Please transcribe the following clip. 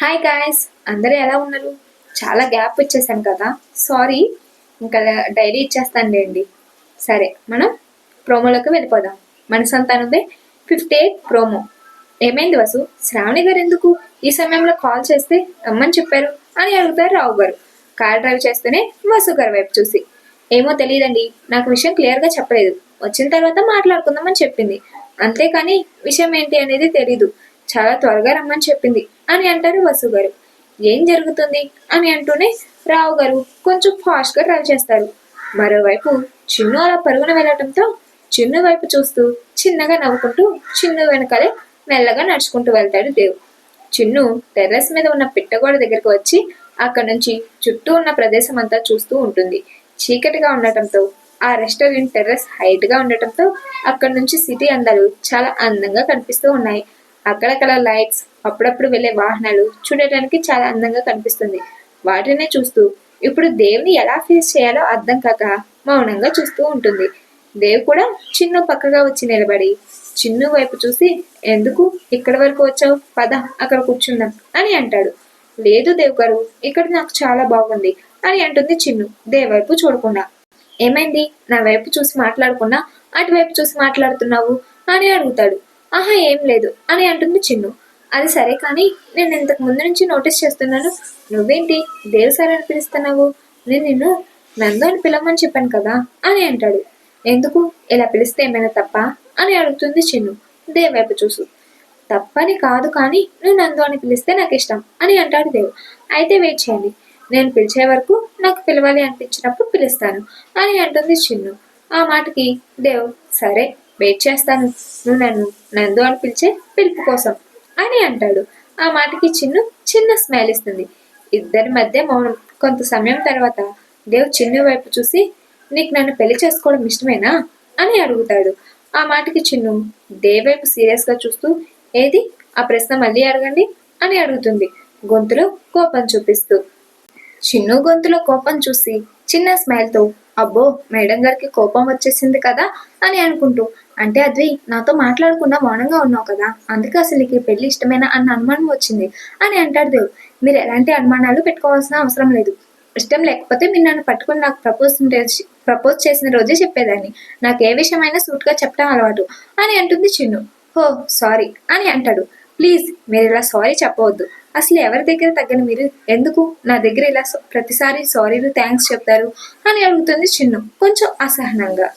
Hi guys అందరూ ఎలా ఉన్నారు? చాలా గ్యాప్ ఇచ్చేసాను కదా. సారీ ఇంకా డైలీ ఇచ్చేస్తానులేండి సరే మనం ప్రోమోలోకి వెళ్ళిపోదాం. మన సంతానదే ఫిఫ్టీ ఎయిట్ ప్రోమో ఏమైంది వసు? శ్రావణి గారు ఎందుకు ఈ సమయంలో కాల్ చేస్తే రమ్మని చెప్పారు అని అడుగుతారు రావు గారు. కార్ డ్రైవ్ చేస్తూనే వసు గారి వైపు చూసి. ఏమో తెలియదండి నాకు విషయం క్లియర్గా చెప్పలేదు. వచ్చిన తర్వాత మాట్లాడుకుందామని చెప్పింది. అంతేకాని విషయం ఏంటి అనేది తెలీదు. చాలా త్వరగా రమ్మని చెప్పింది. అని అంటారు వసు గారు ఏం జరుగుతుంది? అని అంటూనే రావు గారు కొంచెం ఫాస్ట్గా డ్రైవ్ చేస్తారు. మరోవైపు చిన్ను అలా పరుగున వెళ్ళటంతో చిన్ను వైపు చూస్తూ చిన్నగా నవ్వుకుంటూ చిన్ను వెనకాలే మెల్లగా నడుచుకుంటూ వెళ్తాడు దేవు. చిన్ను టెర్రస్ మీద ఉన్న పిట్టగోడ దగ్గరకు వచ్చి అక్కడ నుంచి చుట్టూ ఉన్న ప్రదేశం అంతా చూస్తూ ఉంటుంది. చీకటిగా ఉండటంతో ఆ రెస్టారెంట్ టెర్రస్ హైట్గా ఉండటంతో అక్కడ నుంచి సిటీ అందాలు చాలా అందంగా కనిపిస్తూ ఉన్నాయి. అక్కడక్కడ లైట్స్ అప్పుడప్పుడు వెళ్ళే వాహనాలు చూడటానికి చాలా అందంగా కనిపిస్తుంది. వాటినే చూస్తూ ఇప్పుడు దేవుని ఎలా ఫేస్ చేయాలో అర్థం కాక మౌనంగా చూస్తూ ఉంటుంది. దేవ్ కూడా చిన్ను పక్కగా వచ్చి నిలబడి చిన్ను వైపు చూసి ఎందుకు ఇక్కడి వరకు వచ్చావు? పద అక్కడ కూర్చుందాం అని అంటాడు. లేదు దేవ్ గారు ఇక్కడ నాకు చాలా బాగుంది అని అంటుంది చిన్ను. దేవ్ వైపు చూడకుండా. ఏమైంది? నా వైపు చూసి మాట్లాడకుండా అటువైపు చూసి మాట్లాడుతున్నావు? అని అడుగుతాడు. ఆహా ఏం లేదు అని అంటుంది చిన్ను. అది సరే కానీ నేను ఇంతకు ముందు నుంచి నోటీస్ చేస్తున్నాను. నువ్వేంటి దేవ్ సార్ అని పిలుస్తున్నావు? నేను నిన్ను నందు అని పిలవమని చెప్పాను కదా అని అంటాడు. ఎందుకు? ఇలా పిలిస్తే ఏమైనా తప్ప? అని అడుగుతుంది చిన్ను. దేవ్ వైపు చూసు తప్పని కాదు కానీ నువ్వు నందు అని పిలిస్తే నాకు ఇష్టం అని అంటాడు దేవ్. అయితే వెయిట్ చేయండి. నేను పిలిచే వరకు నాకు పిలవాలి అనిపించినప్పుడు పిలుస్తాను అని అంటుంది చిన్ను. ఆ మాటకి దేవ్ సరే వెయిట్ చేస్తాను. నువ్వు నన్ను నందు అని పిలిచే పిలుపు కోసం అని అంటాడు. ఆ మాటకి చిన్ను చిన్న స్మైల్ ఇస్తుంది. ఇద్దరి మధ్య మౌనం కొంత సమయం తర్వాత దేవ్ చిన్ను వైపు చూసి నీకు నన్ను పెళ్ళి చేసుకోవడం ఇష్టమేనా? అని అడుగుతాడు. ఆ మాటకి చిన్ను దేవ్ వైపు సీరియస్గా చూస్తూ ఏది? ఆ ప్రశ్న మళ్ళీ అడగండి? అని అడుగుతుంది గొంతులో కోపం చూపిస్తూ. చిన్ను గొంతులో కోపం చూసి చిన్న స్మైల్తో అబ్బో మేడం గారికి కోపం వచ్చేసింది కదా అని అనుకుంటూ అంటే అద్వి నాతో మాట్లాడకుండా మౌనంగా ఉన్నావు కదా అందుకే అసలు నీకు పెళ్ళి ఇష్టమేనా అన్న అనుమానం వచ్చింది అని అంటాడు దేవ్ మీరు ఎలాంటి అనుమానాలు పెట్టుకోవాల్సిన అవసరం లేదు. ఇష్టం లేకపోతే మీరు నన్ను పట్టుకుని నాకు ప్రపోజ్ ప్రపోజ్ చేసిన రోజే చెప్పేదాన్ని. నాకు ఏ విషయమైనా సూట్గా చెప్పడం అలవాటు అని అంటుంది చిన్ను. హో సారీ అని అంటాడు. ప్లీజ్ మీరు ఇలా సారీ చెప్పవద్దు. అసలు ఎవరి దగ్గర తగ్గని మీరు? ఎందుకు? నా దగ్గర ఇలా ప్రతిసారి సారీలు థ్యాంక్స్ చెప్తారు అని అడుగుతుంది చిన్ను కొంచెం అసహనంగా.